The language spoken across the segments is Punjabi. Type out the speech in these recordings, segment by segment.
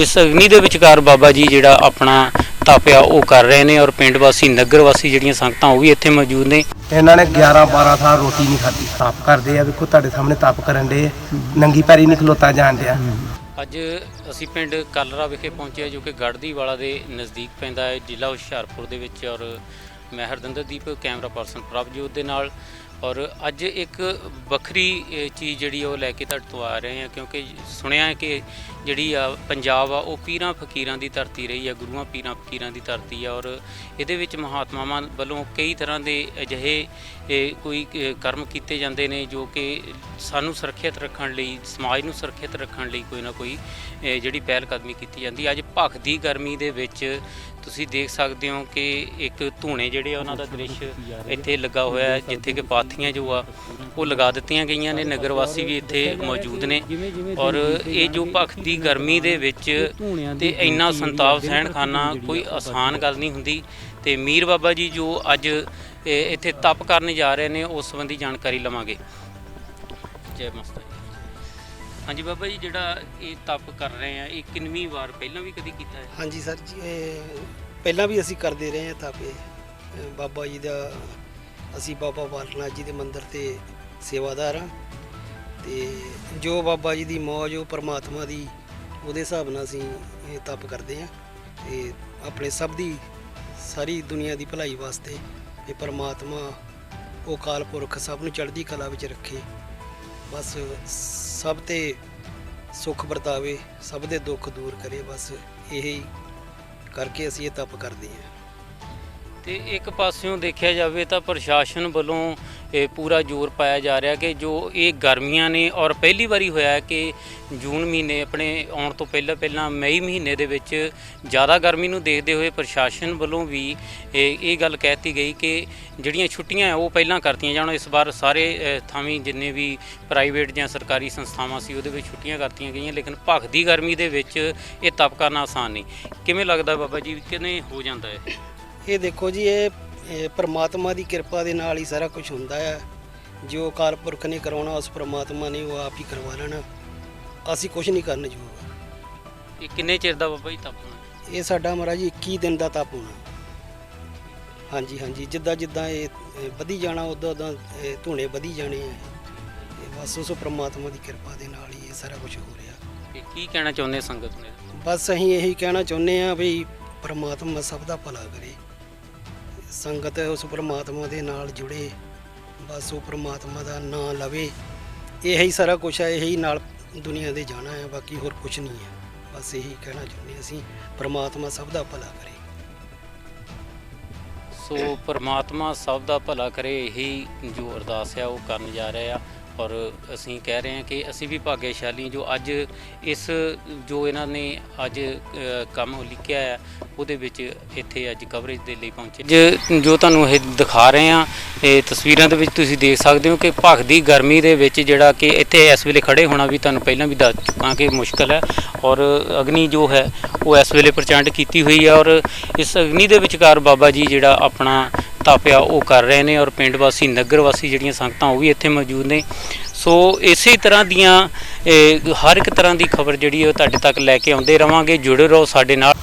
ਇਸ ਅਗਨੀ ਦੇ ਵਿਚਕਾਰ ਬਾਬਾ ਜੀ ਜਿਹੜਾ ਆਪਣਾ ਤਾਪਿਆ ਉਹ ਕਰ ਰਹੇ ਨੇ ਔਰ ਪਿੰਡ ਵਾਸੀ ਨਗਰ ਵਾਸੀ ਜਿਹੜੀਆਂ ਸੰਗਤਾਂ ਉਹ ਵੀ ਇੱਥੇ ਮੌਜੂਦ ਨੇ। ਇਹਨਾਂ ਨੇ 11 12 ਸਾਲ ਰੋਟੀ ਨਹੀਂ ਖਾਧੀ। ਤਾਪ ਕਰਦੇ ਆ ਵੇਖੋ ਤੁਹਾਡੇ ਸਾਹਮਣੇ ਤਾਪ ਕਰਨ ਦੇ ਨੰਗੀ ਪੈਰੀ ਨਹੀਂ ਖਲੋਤਾ ਜਾਣ ਡਿਆ ਅੱਜ ਅਸੀਂ ਪਿੰਡ ਕਲਰਾ ਵਿਖੇ ਪਹੁੰਚੇ ਜੋ ਕਿ ਗੜਦੀ ਵਾਲਾ ਦੇ ਨਜ਼ਦੀਕ ਪੈਂਦਾ ਹੈ। ਜ਼ਿਲ੍ਹਾ ਹੁਸ਼ਿਆਰਪੁਰ ਦੇ ਵਿੱਚ ਔਰ ਮੈਂ ਹਰਦਿੰਦਰਦੀਪ ਕੈਮਰਾ ਪਰਸਨ ਪ੍ਰਭਜੋਤ ਦੇ ਨਾਲ ਔਰ ਅੱਜ ਇੱਕ ਵੱਖਰੀ ਚੀਜ਼ ਜਿਹੜੀ ਉਹ ਲੈ ਕੇ ਤੁਹਾਡੇ ਤੋਂ ਆ ਰਹੇ ਹਾਂ, ਕਿਉਂਕਿ ਸੁਣਿਆ ਹੈ ਕਿ ਜਿਹੜੀ ਆ ਪੰਜਾਬ ਆ, ਉਹ ਪੀਰਾਂ ਫਕੀਰਾਂ ਦੀ ਧਰਤੀ ਰਹੀ ਆ, ਗੁਰੂਆਂ ਪੀਰਾਂ ਫਕੀਰਾਂ ਦੀ ਧਰਤੀ ਆ, ਔਰ ਇਹਦੇ ਵਿੱਚ ਮਹਾਤਮਾਵਾਂ ਵੱਲੋਂ ਕਈ ਤਰ੍ਹਾਂ ਦੇ ਅਜਿਹੇ ਕੋਈ ਕਰਮ ਕੀਤੇ ਜਾਂਦੇ ਨੇ, ਜੋ ਕਿ ਸਾਨੂੰ ਸੁਰੱਖਿਅਤ ਰੱਖਣ ਲਈ, ਸਮਾਜ ਨੂੰ ਸੁਰੱਖਿਅਤ ਰੱਖਣ ਲਈ ਕੋਈ ਨਾ ਕੋਈ ਜਿਹੜੀ ਪਹਿਲ ਕਦਮੀ ਕੀਤੀ ਜਾਂਦੀ ਅੱਜ ਭਖਦੀ ਗਰਮੀ ਦੇ ਵਿੱਚ ਤੁਸੀਂ ਦੇਖ ਸਕਦੇ ਹੋ ਕਿ ਇੱਕ ਧੂਣੇ ਜਿਹੜੇ ਆ ਉਹਨਾਂ ਦਾ ਦ੍ਰਿਸ਼ ਇੱਥੇ ਲੱਗਾ ਹੋਇਆ ਹੈ ਜਿੱਥੇ ਕਿ ਪਾਥੀਆਂ ਜੋ ਆ ਉਹ ਲਗਾ ਦਿੱਤੀਆਂ ਗਈਆਂ ਨੇ। ਨਗਰ ਵਾਸੀ ਵੀ ਇੱਥੇ ਮੌਜੂਦ ਨੇ। ਔਰ ਇਹ ਜੋ ਭਖਦੀ ਗਰਮੀ ਦੇ ਵਿੱਚ ਤੇ ਇੰਨਾ ਸੰਤਾਪ ਸਹਿਣ ਖਾਨਾ ਕੋਈ ਆਸਾਨ ਗੱਲ ਨਹੀਂ ਹੁੰਦੀ। ਤੇ ਮੀਰ ਬਾਬਾ ਜੀ ਜੋ ਅੱਜ ਇੱਥੇ ਤਪ ਕਰਨ ਜਾ ਰਹੇ ਨੇ ਉਸ ਸੰਬੰਧੀ ਜਾਣਕਾਰੀ ਲਵਾਂਗੇ। ਜੈ ਮਸਤਾ ਹਾਂਜੀ ਬਾਬਾ ਜੀ, ਜਿਹੜਾ ਇਹ ਤਪ ਕਰ ਰਹੇ ਆ, ਇਹ ਕਿੰਨਵੀਂ ਵਾਰ ਪਹਿਲਾਂ ਵੀ ਕਦੀ ਕੀਤਾ ਹੈ? ਹਾਂਜੀ ਸਰ ਜੀ, ਇਹ ਪਹਿਲਾਂ ਵੀ ਅਸੀਂ ਕਰਦੇ ਰਹੇ ਹਾਂ ਥਾਪੇ ਅਹ, ਬਾਬਾ ਜੀ ਦਾ ਅਸੀਂ ਬਾਬਾ ਬਾਲਕਨਾਥ ਜੀ ਦੇ ਮੰਦਿਰ ਤੇ ਸੇਵਾਦਾਰ ਹਾਂ ਤੇ ਜੋ ਬਾਬਾ ਜੀ ਦੀ ਮੌਜ, ਉਹ ਪ੍ਰਮਾਤਮਾ ਦੀ, ਉਹਦੇ ਹਿਸਾਬ ਨਾਲ ਅਸੀਂ ਇਹ ਤਪ ਕਰਦੇ ਹਾਂ ਤੇ ਆਪਣੇ ਸਭ ਦੀ, ਸਾਰੀ ਦੁਨੀਆ ਦੀ ਭਲਾਈ ਵਾਸਤੇ ਇਹ ਪ੍ਰਮਾਤਮਾ, ਉਹ ਕਾਲ ਪੁਰਖ ਸਭ ਨੂੰ ਚੜ੍ਹਦੀ ਕਲਾ ਵਿੱਚ ਰੱਖੇ। ਬਸ ਸਭ ਤੇ ਸੁੱਖ ਵਰਤਾਵੇ, ਸਭ ਦੇ ਦੁੱਖ ਦੂਰ ਕਰੇ, ਬਸ ਇਹੀ ਕਰਕੇ ਅਸੀਂ ਇਹ ਤਪ ਕਰਦੇ ਹਾਂ। ਤੇ ਇੱਕ ਪਾਸਿਓਂ ਦੇਖਿਆ ਜਾਵੇ ਤਾਂ ਪ੍ਰਸ਼ਾਸਨ ਵੱਲੋਂ ਇਹ ਪੂਰਾ ਜ਼ੋਰ ਪਾਇਆ ਜਾ ਰਿਹਾ ਕਿ ਜੋ ਇਹ ਗਰਮੀਆਂ ਨੇ ਔਰ ਪਹਿਲੀ ਵਾਰੀ ਹੋਇਆ ਕਿ ਜੂਨ ਮਹੀਨੇ ਆਪਣੇ ਆਉਣ ਤੋਂ ਪਹਿਲਾਂ ਪਹਿਲਾਂ ਮਈ ਮਹੀਨੇ ਦੇ ਵਿੱਚ ਜ਼ਿਆਦਾ ਗਰਮੀ ਨੂੰ ਦੇਖਦੇ ਹੋਏ ਪ੍ਰਸ਼ਾਸਨ ਵੱਲੋਂ ਵੀ ਇਹ ਇਹ ਗੱਲ ਕਹਿਤੀ ਗਈ ਕਿ ਜਿਹੜੀਆਂ ਛੁੱਟੀਆਂ ਉਹ ਪਹਿਲਾਂ ਕਰਤੀਆਂ ਜਾਣ। ਇਸ ਵਾਰ ਸਾਰੇ ਅ, ਥਾਵੀਂ ਜਿੰਨੇ ਵੀ ਪ੍ਰਾਈਵੇਟ ਜਾਂ ਸਰਕਾਰੀ ਸੰਸਥਾਵਾਂ ਸੀ ਉਹਦੇ ਵਿੱਚ ਛੁੱਟੀਆਂ ਕਰਤੀਆਂ ਗਈਆਂ ਲੇਕਿਨ ਭਖਦੀ ਗਰਮੀ ਦੇ ਵਿੱਚ ਇਹ ਤਪ ਕਰਨਾ ਆਸਾਨ ਨਹੀਂ। ਕਿਵੇਂ ਲੱਗਦਾ ਬਾਬਾ ਜੀ ਕਿਵੇਂ ਹੋ ਜਾਂਦਾ ਹੈ ਇਹ ਦੇਖੋ ਜੀ ਇਹ ਇਹ ਪ੍ਰਮਾਤਮਾ ਦੀ ਕਿਰਪਾ ਦੇ ਨਾਲ ਹੀ ਸਾਰਾ ਕੁਝ ਹੁੰਦਾ ਹੈ ਜੋ ਅਕਾਲ ਪੁਰਖ ਨੇ ਕਰਾਉਣਾ ਉਸ ਪ੍ਰਮਾਤਮਾ ਨੇ ਉਹ ਆਪ ਹੀ ਕਰਵਾ ਲੈਣਾ। ਅਸੀਂ ਕੁਝ ਨਹੀਂ ਕਰਨ ਜੋਗ ਇਹ ਕਿੰਨੇ ਚਿਰ ਦਾ ਬਾਬਾ ਜੀ ਤਪ ਹੋਣਾ? ਇਹ ਸਾਡਾ ਮਹਾਰਾਜ 21 ਦਿਨ ਦਾ ਤਪ ਹੋਣਾ। ਹਾਂਜੀ ਹਾਂਜੀ। ਜਿੱਦਾਂ ਜਿੱਦਾਂ ਇਹ ਇਹ ਵਧੀ ਜਾਣਾ ਉਦਾਂ ਉਦਾਂ ਇਹ ਧੂਣੇ ਵਧੀ ਜਾਣੇ ਆ। ਤੇ ਬਸ ਉਸ ਪ੍ਰਮਾਤਮਾ ਦੀ ਕਿਰਪਾ ਦੇ ਨਾਲ ਹੀ ਇਹ ਸਾਰਾ ਕੁਝ ਹੋ ਰਿਹਾ। ਤੇ ਕੀ ਕਹਿਣਾ ਚਾਹੁੰਦੇ ਸੰਗਤ ਨੇ? ਬਸ ਅਸੀਂ ਇਹੀ ਕਹਿਣਾ ਚਾਹੁੰਦੇ ਆ ਵੀ ਪ੍ਰਮਾਤਮਾ ਸਭ ਦਾ ਭਲਾ ਕਰੇ। ਸੰਗਤ ਉਸ ਪਰਮਾਤਮਾ ਦੇ ਨਾਲ ਜੁੜੇ, ਬਸ ਉਹ ਪਰਮਾਤਮਾ ਦਾ ਨਾਮ ਲਵੇ। ਇਹੀ ਸਾਰਾ ਕੁਝ ਹੈ ਇਹੀ ਨਾਲ ਦੁਨੀਆ ਦੇ ਜਾਣਾ ਹੈ ਬਾਕੀ ਹੋਰ ਕੁਝ ਨਹੀਂ ਹੈ ਬਸ ਇਹੀ ਕਹਿਣਾ ਚਾਹੁੰਦੇ ਅਸੀਂ, ਪਰਮਾਤਮਾ ਸਭ ਦਾ ਭਲਾ ਕਰੇ। ਸੋ ਪਰਮਾਤਮਾ ਸਭ ਦਾ ਭਲਾ ਕਰੇ, ਇਹੀ ਜੋ ਅਰਦਾਸ ਹੈ ਉਹ ਕਰਨ ਜਾ ਰਹੇ ਆ। ਔਰ ਅਸੀਂ ਕਹਿ ਰਹੇ ਹਾਂ ਕਿ ਅਸੀਂ ਵੀ ਭਾਗਿਆਸ਼ਾਲੀ ਜੋ ਅੱਜ ਇਸ ਜੋ ਇਹਨਾਂ ਨੇ ਅੱਜ ਕੰਮ ਲਿਖਿਆ ਹੈ, ਉਹਦੇ ਵਿੱਚ ਇੱਥੇ ਅੱਜ ਕਵਰੇਜ ਦੇ ਲਈ ਪਹੁੰਚੇ। ਜ- ਜੋ ਤੁਹਾਨੂੰ ਇਹ ਦਿਖਾ ਰਹੇ ਹਾਂ, ਇਹ ਤਸਵੀਰਾਂ ਦੇ ਵਿੱਚ ਤੁਸੀਂ ਦੇਖ ਸਕਦੇ ਹੋ ਕਿ ਭਖਦੀ ਗਰਮੀ ਦੇ ਵਿੱਚ ਜਿਹੜਾ ਕਿ ਇੱਥੇ ਇਸ ਵੇਲੇ ਖੜੇ ਹੋਣਾ ਵੀ ਤੁਹਾਨੂੰ ਪਹਿਲਾਂ ਵੀ ਦੱਸ ਚੁੱਕਾ ਕਿ ਮੁਸ਼ਕਲ ਹੈ ਔਰ ਅਗਨੀ ਜੋ ਹੈ, ਉਹ ਇਸ ਵੇਲੇ ਪ੍ਰਚੰਡ ਕੀਤੀ ਹੋਈ ਹੈ ਔਰ ਇਸ ਅਗਨੀ ਦੇ ਵਿਚਕਾਰ ਬਾਬਾ ਜੀ ਜਿਹੜਾ ਆਪਣਾ ਤਾਪਿਆ ਉਹ ਕਰ ਰਹੇ ਨੇ ਔਰ ਪਿੰਡ ਵਾਸੀ, ਨਗਰ ਵਾਸੀ ਜਿਹੜੀਆਂ ਸੰਗਤਾਂ, ਉਹ ਵੀ ਇੱਥੇ ਮੌਜੂਦ ਨੇ। ਸੋ ਇਸੇ ਤਰ੍ਹਾਂ ਦੀਆਂ ਹਰ ਇੱਕ ਤਰ੍ਹਾਂ ਦੀ ਖਬਰ ਜਿਹੜੀ ਉਹ ਤੁਹਾਡੇ ਤੱਕ ਲੈ ਕੇ ਆਉਂਦੇ ਰਵਾਂਗੇ। ਜੁੜੇ ਰਹੋ ਸਾਡੇ ਨਾਲ।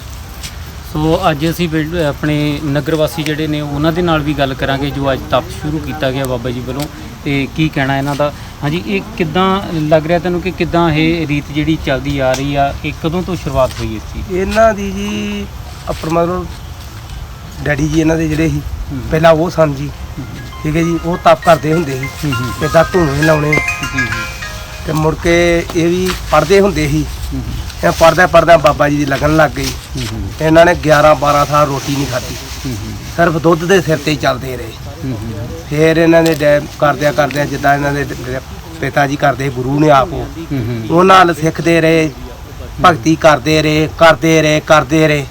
ਸੋ ਅੱਜ ਅਸੀਂ ਪਿੰਡ, ਆਪਣੇ ਨਗਰ ਵਾਸੀ ਜਿਹੜੇ ਨੇ, ਉਹਨਾਂ ਦੇ ਨਾਲ ਵੀ ਗੱਲ ਕਰਾਂਗੇ, ਜੋ ਅੱਜ ਤਪ ਸ਼ੁਰੂ ਕੀਤਾ ਗਿਆ ਬਾਬਾ ਜੀ ਵੱਲੋਂ। ਤੇ ਕੀ ਕਹਿਣਾ ਇਹਨਾਂ ਦਾ? ਹਾਂਜੀ, ਇਹ ਕਿੱਦਾਂ ਲੱਗ ਰਿਹਾ ਤੈਨੂੰ ਕਿ ਕਿੱਦਾਂ ਇਹ ਰੀਤ ਜਿਹੜੀ ਚੱਲਦੀ ਆ ਰਹੀ ਆ, ਇਹ ਕਦੋਂ ਤੋਂ ਸ਼ੁਰੂਆਤ ਹੋਈ ਇਸ ਚੀਜ਼ ਇਹਨਾਂ ਦੀ ਜੀ ਅਪਰ ਡੈਡੀ ਜੀ ਇਹਨਾਂ ਦੇ ਜਿਹੜੇ ਸੀ ਪਹਿਲਾਂ ਉਹ ਸਨ ਜੀ। ਠੀਕ ਹੈ ਜੀ ਉਹ ਤਪ ਕਰਦੇ ਹੁੰਦੇ ਸੀ। ਇਦਾਂ ਧੂਣੇ ਲਾਉਣੇ। ਤੇ ਮੁੜ ਕੇ ਇਹ ਵੀ ਪੜਦੇ ਹੁੰਦੇ ਸੀ। ਇਹ ਪੜਦਾ ਪੜਦਾ ਬਾਬਾ ਜੀ ਦੀ ਲੱਗਣ ਲੱਗ ਗਈ। ਇਹਨਾਂ ਨੇ 11 12 ਸਾਲ ਰੋਟੀ ਨਹੀਂ ਖਾਧੀ। ਸਿਰਫ ਦੁੱਧ ਦੇ ਸਿਰ ਤੇ ਹੀ ਚੱਲਦੇ ਰਹੇ। ਫਿਰ ਇਹਨਾਂ ਨੇ ਡੈ- ਕਰਦਿਆਂ ਕਰਦਿਆਂ ਜਿੱਦਾਂ ਇਹਨਾਂ ਦੇ ਪਿਤਾ ਜੀ ਕਰਦੇ ਗੁਰੂ ਨੇ ਆਪ ਉਹ। ਨਾਲ ਸਿੱਖਦੇ ਰਹੇ ਭਗਤੀ ਕਰਦੇ ਰਹੇ ਕਰਦੇ ਰਹੇ ਕਰਦੇ ਰਹੇ।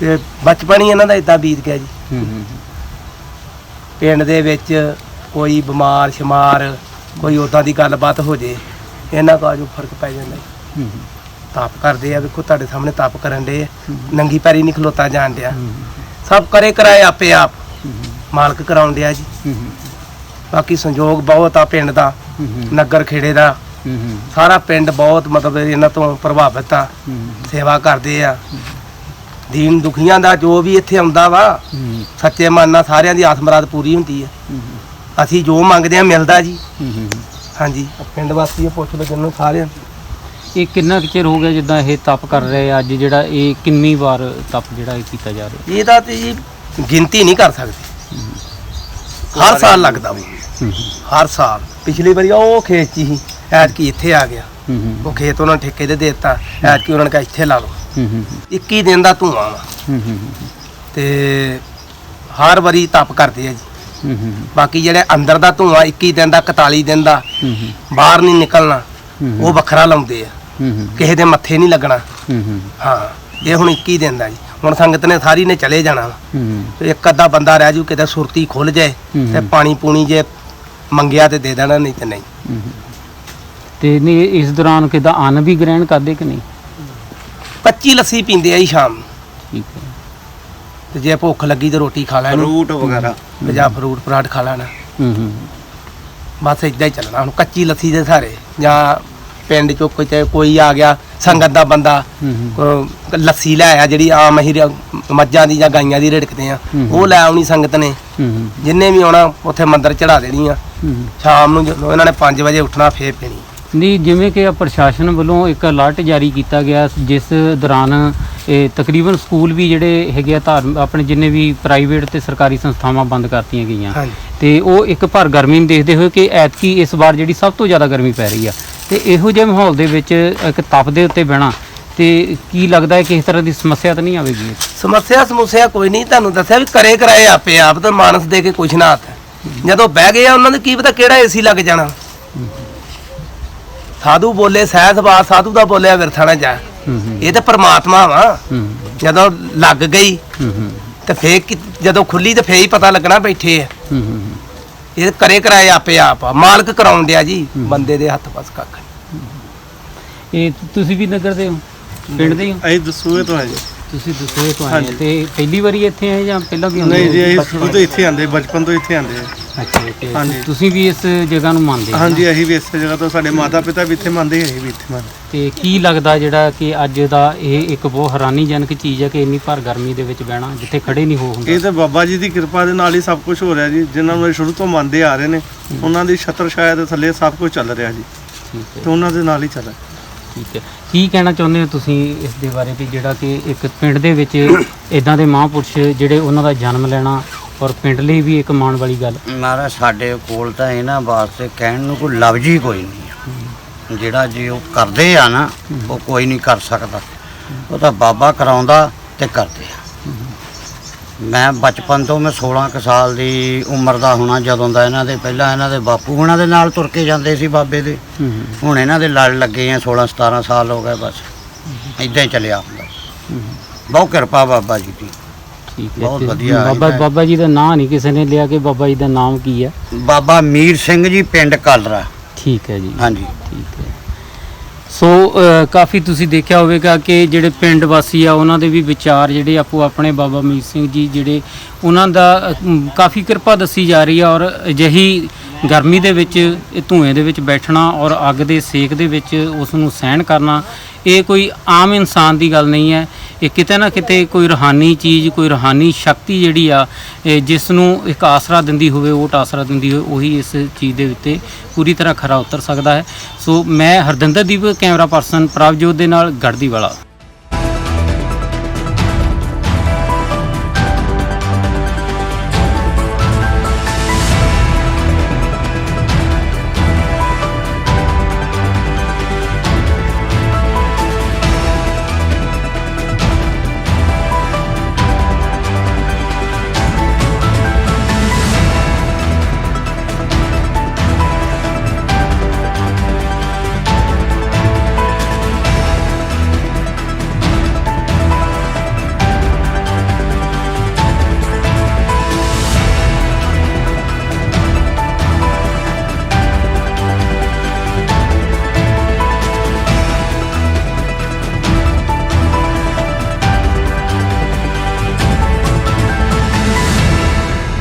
ਤੇ ਬਚਪਨ ਹੀ ਇਹਨਾਂ ਦਾ ਇਦਾਂ ਬੀਤ ਗਿਆ ਜੀ। ਪਿੰਡ ਦੇ ਵਿੱਚ ਕੋਈ ਬਿਮਾਰ ਸ਼ਮਾਰ ਕੋਈ ਉਦਾਂ ਦੀ ਗੱਲਬਾਤ ਹੋ ਜੇ ਇਹਨਾਂ ਦਾ ਜੋ ਫ਼ਰਕ ਪੈ ਜਾਂਦਾ। ਹੂੰ ਤਪ ਕਰਦੇ ਆ ਵੇਖੋ ਤੁਹਾਡੇ ਸਾਹਮਣੇ ਤਪ ਕਰਨ ਦੇ ਨੰਗੀ ਪੈਰੀ ਨਹੀਂ ਖਲੋਤਾ ਜਾਣ ਡਿਆ ਸਭ ਕਰੇ ਕਰਾਏ ਆਪੇ ਆਪ। ਮਾਲਕ ਕਰਾਉਣ ਡਿਆ ਜੀ। ਬਾਕੀ ਸੰਯੋਗ ਬਹੁਤ ਆ ਪਿੰਡ ਦਾ ਨਗਰ ਖੇੜੇ ਦਾ। ਸਾਰਾ ਪਿੰਡ ਬਹੁਤ ਮਤਲਬ ਇਹਨਾਂ ਤੋਂ ਪ੍ਰਭਾਵਿਤ ਆ। ਸੇਵਾ ਕਰਦੇ ਆ। ਦੀਨ ਦੁਖੀਆਂ ਦਾ ਜੋ ਵੀ ਇੱਥੇ ਆਉਂਦਾ ਵਾ ਸੱਚੇ ਮਨ ਨਾਲ ਸਾਰਿਆਂ ਦੀ ਆਸ ਮੁਰਾਦ ਪੂਰੀ ਹੁੰਦੀ ਹੈ। ਅਸੀਂ ਜੋ ਮੰਗਦੇ ਆ ਮਿਲਦਾ ਜੀ। ਹਾਂਜੀ। ਪਿੰਡ ਵਾਸੀ ਪੁੱਛ ਲਓ ਜਿੰਨੂੰ ਸਾਰਿਆਂ ਨੂੰ। ਇਹ ਕਿੰਨਾ ਕੁ ਚਿਰ ਹੋ ਗਿਆ ਜਿੱਦਾਂ ਇਹ ਤਪ ਕਰ ਰਹੇ ਆ? ਅੱਜ ਜਿਹੜਾ ਇਹ ਕਿੰਨੀ ਵਾਰ ਤਪ ਜਿਹੜਾ ਇਹ ਕੀਤਾ ਜਾ ਰਿਹਾ? ਇਹਦਾ ਤੇ ਜੀ ਗਿਣਤੀ ਨਹੀਂ ਕਰ ਸਕਦੇ। ਹਰ ਸਾਲ ਲੱਗਦਾ। ਵਾ ਹਰ ਸਾਲ। ਪਿਛਲੀ ਵਾਰੀ ਉਹ ਖੇਤ 'ਚ ਹੀ ਐਤਕੀ ਇੱਥੇ ਆ ਗਿਆ। ਹੂੰ ਹੂੰ ਉਹ ਖੇਤ ਉਹਨਾਂ ਨੇ ਠੇਕੇ ਤੇ ਦੇ ਦਿੱਤਾ। ਐਤਕੀ ਉਹਨਾਂ ਨੇ ਕਿਹਾ ਇੱਥੇ ਲਾ ਲਓ। ਹੂੰ ਹੂੰ 21 ਦਿਨ ਦਾ ਧੂਆਂ ਵਾ। ਹੂੰ ਹੂੰ ਤੇ ਹਰ ਵਾਰੀ ਤਪ ਕਰਦੇ ਆ ਜੀ। ਹੂੰ ਹੂੰ ਬਾਕੀ ਜਿਹੜੇ ਅੰਦਰ ਦਾ ਧੂਆਂ 21 ਦਿਨ ਦਾ 41 ਦਿਨ ਦਾ ਹੂੰ ਹੂੰ। ਬਾਹਰ ਨਹੀਂ ਨਿਕਲਣਾ ਉਹ ਵੱਖਰਾ ਲਾਉਂਦੇ ਆ। ਹੂੰ ਹੂੰ। ਕਿਸੇ ਦੇ ਮੱਥੇ ਨਹੀਂ ਲੱਗਣਾ। ਹੂੰ ਹੂੰ। ਹਾਂ ਇਹ ਹੁਣ 21 ਦਿਨ ਦਾ ਜੀ। ਹੁਣ ਸੰਗਤ ਨੇ ਸਾਰੀ ਨੇ ਚਲੇ ਜਾਣਾ। ਹੂੰ ਤੇ ਇੱਕ ਅੱਧਾ ਬੰਦਾ ਰਹਿ ਜੂ ਕਿਤੇ ਸੁਰਤੀ ਖੁੱਲ ਜਾਏ। ਤੇ ਪਾਣੀ ਪੂਣੀ ਜੇ ਮੰਗਿਆ ਤੇ ਦੇ ਦੇਣਾ ਨਹੀਂ ਤੇ ਨਹੀਂ। ਤੇ ਨਹੀਂ ਇਸ ਦੌਰਾਨ ਕਿਦਾਂ ਅੰਨ ਵੀ ਗ੍ਰਹਿਣ ਕਰਦੇ ਕਿ ਨਹੀਂ? ਕੱਚੀ ਲੱਸੀ ਪੀਂਦੇ ਆ ਜੀ ਸ਼ਾਮ। ਨੂੰ ਠੀਕ ਹੈ। ਤੇ ਜੇ ਭੁੱਖ ਲੱਗੀ ਤੇ ਰੋਟੀ ਖਾ ਲੈਣੀ। ਫਰੂਟ ਵਗੈਰਾ। ਤੇ ਜਾਂ ਫਰੂਟ ਪਰਾਠ ਖਾ ਲੈਣਾ। ਹੂੰ ਹੂੰ। ਬਸ ਇਦਾਂ ਹੀ ਚੱਲਣਾ। ਹੁਣ ਕੱਚੀ ਲੱਸੀ ਦੇ ਸਾਰੇ ਜਾਂ ਪਿੰਡ ਚੋਂ ਕੋਈ ਤੇ ਕੋਈ ਆ ਗਿਆ ਸੰਗਤ ਦਾ ਬੰਦਾ ਹੂੰ ਹੂੰ। ਅਹ ਲੱਸੀ ਲੈ ਆਇਆ ਜਿਹੜੀ ਆਮ ਅਸੀਂ ਰ- ਮੱਝਾਂ ਦੀ ਜਾਂ ਗਾਈਆਂ ਦੀ ਰਿੜਕਦੇ ਆ ਹੂੰ। ਉਹ ਲੈ ਆਉਣੀ ਸੰਗਤ ਨੇ। ਹੂੰ ਹੂੰ। ਜਿੰਨੇ ਵੀ ਆਉਣਾ ਉੱਥੇ ਮੰਦਰ ਚੜਾ ਦੇਣੀ ਆ। ਹੂੰ ਸ਼ਾਮ ਨੂੰ ਜਦੋਂ ਇਹਨਾਂ ਨੇ 5 ਵਜੇ ਉੱਠਣਾ ਫੇਰ ਪੀਣੀ। ਨਹੀਂ ਜਿਵੇਂ ਕਿ ਪ੍ਰਸ਼ਾਸਨ ਵੱਲੋਂ ਇੱਕ ਅਲਰਟ ਜਾਰੀ ਕੀਤਾ ਗਿਆ ਜਿਸ ਦੌਰਾਨ ਇਹ ਤਕਰੀਬਨ ਸਕੂਲ ਵੀ ਜਿਹੜੇ ਹੈਗੇ ਆ ਧਾਰਮ ਆਪਣੇ ਜਿੰਨੇ ਵੀ ਪ੍ਰਾਈਵੇਟ ਤੇ ਸਰਕਾਰੀ ਸੰਸਥਾਵਾਂ ਬੰਦ ਕਰਤੀਆਂ ਗਈਆਂ। ਹਾਂਜੀ। ਤੇ ਉਹ ਇੱਕ ਭਰ ਗਰਮੀ ਨੂੰ ਦੇਖਦੇ ਹੋਏ ਕਿ ਐਤਕੀ ਇਸ ਵਾਰ ਜਿਹੜੀ ਸਭ ਤੋਂ ਜ਼ਿਆਦਾ ਗਰਮੀ ਪੈ ਰਹੀ ਆ। ਤੇ ਇਹੋ ਜਿਹੇ ਮਾਹੌਲ ਦੇ ਵਿੱਚ ਇੱਕ ਤਪ ਦੇ ਉੱਤੇ ਬਹਿਣਾ ਤੇ ਕੀ ਲੱਗਦਾ ਹੈ ਕਿ ਇਸ ਤਰ੍ਹਾਂ ਦੀ ਸਮੱਸਿਆ ਤਾਂ ਨਹੀਂ ਆਵੇਗੀ? ਸਮੱਸਿਆ ਸਮੁੱਸਿਆ ਕੋਈ ਨਹੀਂ ਤੁਹਾਨੂੰ ਦੱਸਿਆ ਵੀ ਕਰੇ ਕਰਾਏ ਆਪੇ ਆਪ ਤਾਂ ਮਾਨਸ ਦੇ ਕੇ ਕੁਛ ਨਾ ਆਤਾ ਜਦੋਂ ਬਹਿ ਗਏ ਆ ਉਹਨਾਂ ਨੂੰ ਕੀ ਪਤਾ ਕਿਹੜਾ ਏਸੀ ਲੱਗ ਜਾਣਾ। ਸਾਧੂ ਬੋਲੇ ਸਹਿਜ ਬਾਤ ਸਾਧੂ ਦਾ ਬੋਲਿਆ ਵਿਰਥਾ ਨਾ ਜਾ। ਇਹ ਤਾਂ ਪ੍ਰਮਾਤਮਾ ਵਾ। ਜਦੋਂ ਲੱਗ ਗਈ ਤੇ ਫੇਰ ਕੀ- ਜਦੋਂ ਖੁੱਲੀ ਤੇ ਫੇਰ ਹੀ ਪਤਾ ਲੱਗਣਾ ਬੈਠੇ ਆ। ਇਹ ਕਰੇ ਕਰਾਏ ਆਪੇ ਆਪ ਆ। ਮਾਲਕ ਕਰਾਉਣ ਡਿਆ ਜੀ ਬੰਦੇ ਦੇ ਹੱਥ ਬਸ ਕੱਖ। ਇਹ ਤੁਸੀਂ ਵੀ ਨਗਰ ਦੇ ਹੋ? ਪਿੰਡ ਦੇ ਹੀ? ਹੋ ਅਸੀਂ ਦਸੂਏ ਤੋਂ ਆਏ ਜੀ ਤੁਸੀਂ ਦਸੂਏ ਤੋਂ ਆਏ ਹੋ ਹਾਂਜੀ। ਤੇ ਪਹਿਲੀ ਵਾਰੀ ਇੱਥੇ ਆਏ ਜਾਂ ਪਹਿਲਾਂ ਵੀ ਆਉਂਦੇ ਨਹੀਂ ਜੀ ਹੋ? ਅਸੀਂ ਸ਼ੁਰੂ ਤੋਂ ਇੱਥੇ ਆਂਦੇ ਬਚਪਨ ਤੋਂ ਇੱਥੇ ਆਂਦੇ ਆ ਅੱਛਾ ਤੇ ਹਾਂਜੀ। ਤੁਸੀਂ ਵੀ ਇਸ ਜਗ੍ਹਾ ਨੂੰ ਮੰਨਦੇ ਹੋ ਹਾਂਜੀ ਅਸੀਂ ਵੀ ਇਸੇ ਜਗ੍ਹਾ ਤੋਂ ਸਾਡੇ ਮਾਤਾ ਪਿਤਾ ਵੀ ਇੱਥੇ ਮੰਨਦੇ ਅਸੀਂ ਵੀ ਇੱਥੇ ਮੰਨਦੇ। ਤੇ ਕੀ ਲੱਗਦਾ ਜਿਹੜਾ ਕਿ ਅੱਜ ਦਾ ਇਹ ਇੱਕ ਬਹੁਤ ਹੈਰਾਨੀਜਨਕ ਚੀਜ਼ ਹੈ ਕਿ ਇੰਨੀ ਭਰ ਗਰਮੀ ਦੇ ਵਿੱਚ ਬਹਿਣਾ ਜਿੱਥੇ ਖੜੇ ਨਹੀਂ ਹੋ ਹੁੰਦਾ? ਇਹ ਤਾਂ ਬਾਬਾ ਜੀ ਦੀ ਕਿਰਪਾ ਦੇ ਨਾਲ ਹੀ ਸਭ ਕੁਝ ਹੋ ਰਿਹਾ ਜੀ ਜਿਨ੍ਹਾਂ ਨੂੰ ਇਹ ਸ਼ੁਰੂ ਤੋਂ ਮੰਨਦੇ ਆ ਰਹੇ ਨੇ ਉਹਨਾਂ ਦੀ ਛਤਰ ਛਾਇਆ ਦੇ ਥੱਲੇ ਸਭ ਕੁਝ ਚੱਲ ਰਿਹਾ ਜੀ। ਠੀਕ ਹੈ। ਤੇ ਉਹਨਾਂ ਦੇ ਨਾਲ ਹੀ ਚੱਲ ਰਿਹਾ। ਠੀਕ ਹੈ। ਕੀ ਕਹਿਣਾ ਚਾਹੁੰਦੇ ਹੋ ਤੁਸੀਂ ਇਸ ਦੇ ਬਾਰੇ ਵੀ, ਜਿਹੜਾ ਕਿ ਇੱਕ ਪਿੰਡ ਦੇ ਵਿੱਚ ਇਦਾਂ ਦੇ ਮਹਾਂਪੁਰਸ਼ ਜਿਹੜੇ ਉਹਨਾਂ ਦਾ ਜਨਮ ਲੈਣਾ ਔਰ ਪਿੰਡ ਲਈ ਵੀ ਇੱਕ ਮਾਣ ਵਾਲੀ ਗੱਲ? ਮਹਾਰਾਜ, ਸਾਡੇ ਕੋਲ ਤਾਂ ਇਹਨਾਂ ਵਾਸਤੇ ਕਹਿਣ ਨੂੰ ਕੋਈ ਲਫ਼ਜ਼ ਹੀ ਕੋਈ ਨਹੀਂ ਜਿਹੜਾ ਜੇ ਉਹ ਕਰਦੇ ਆ ਨਾ, ਉਹ ਕੋਈ ਨਹੀਂ ਕਰ ਸਕਦਾ। ਉਹ ਤਾਂ ਬਾਬਾ ਕਰਾਉਂਦਾ ਤੇ ਕਰਦੇ ਆ। ਮੈਂ ਬਚਪਨ ਤੋਂ ਮੈਂ 16 ਕੁ ਸਾਲ ਦੀ ਉਮਰ ਦਾ ਹੋਣਾ ਜਦੋਂ ਦਾ ਇਹਨਾਂ ਦੇ ਪਹਿਲਾਂ ਇਹਨਾਂ ਦੇ ਬਾਪੂ ਉਹਨਾਂ ਦੇ ਨਾਲ ਤੁਰ ਕੇ ਜਾਂਦੇ ਸੀ ਬਾਬੇ ਦੇ। ਹੁਣ ਇਹਨਾਂ ਦੇ ਲੜ ਲੱਗੇ ਆ 16 17 ਸਾਲ ਹੋ ਗਏ ਬਸ। ਇਦਾਂ ਹੀ ਚੱਲਿਆ ਹੁੰਦਾ। ਬਹੁਤ ਕਿਰਪਾ ਬਾਬਾ ਜੀ ਦੀ। ਠੀਕ ਹੈ ਬਹੁਤ ਵਧੀਆ। ਬਾਬਾ ਬਾਬਾ ਜੀ ਦਾ ਨਾਂ ਨਹੀਂ ਕਿਸੇ ਨੇ ਲਿਆ ਕਿ ਬਾਬਾ ਜੀ ਦਾ ਨਾਮ ਕੀ ਹੈ? ਬਾਬਾ ਮੀਰ ਸਿੰਘ ਜੀ ਪਿੰਡ ਕਲਰਾ। ਠੀਕ ਹੈ ਜੀ। ਹਾਂਜੀ। ਠੀਕ ਹੈ। ਸੋ ਕਾਫੀ ਤੁਸੀਂ ਦੇਖਿਆ ਹੋਵੇਗਾ ਕਿ ਜਿਹੜੇ ਪਿੰਡ ਵਾਸੀ ਆ, ਉਹਨਾਂ ਦੇ ਵੀ ਵਿਚਾਰ ਜਿਹੜੇ ਆਪੋ ਆਪਣੇ ਬਾਬਾ ਮੀਰ ਸਿੰਘ ਜੀ ਜਿਹੜੇ, ਉਹਨਾਂ ਦਾ ਕਾਫੀ ਕਿਰਪਾ ਦੱਸੀ ਜਾ ਰਹੀ ਆ ਔਰ ਅਜਿਹੀ ਗਰਮੀ ਦੇ ਵਿੱਚ, ਇਹ ਧੂਏ ਦੇ ਵਿੱਚ ਬੈਠਣਾ ਔਰ ਅੱਗ ਦੇ ਸੇਕ ਦੇ ਵਿੱਚ ਉਸ ਨੂੰ ਸਹਿਣ ਕਰਨਾ, ਇਹ ਕੋਈ ਆਮ ਇਨਸਾਨ ਦੀ ਗੱਲ ਨਹੀਂ ਹੈ। ਇਹ ਕਿਤੇ ਨਾ ਕਿਤੇ ਕੋਈ ਰੂਹਾਨੀ ਚੀਜ਼, ਕੋਈ ਰੂਹਾਨੀ ਸ਼ਕਤੀ ਜਿਹੜੀ ਆ, ਇਹ ਜਿਸ ਨੂੰ ਇੱਕ ਆਸਰਾ ਦਿੰਦੀ ਹੋਵੇ ਉਹ ਆਸਰਾ ਦਿੰਦੀ ਹੋਵੇ, ਉਹੀ ਇਸ ਚੀਜ਼ ਦੇ ਉੱਤੇ ਪੂਰੀ ਤਰ੍ਹਾਂ ਖਰਾ ਉਤਰ ਸਕਦਾ ਹੈ। ਸੋ ਮੈਂ ਹਰਦਿੰਦਰ ਦੀਪ ਕੈਮਰਾ ਪਰਸਨ ਪ੍ਰਭਜੋਤ ਦੇ ਨਾਲ ਗੜਦੀ ਵਾਲਾ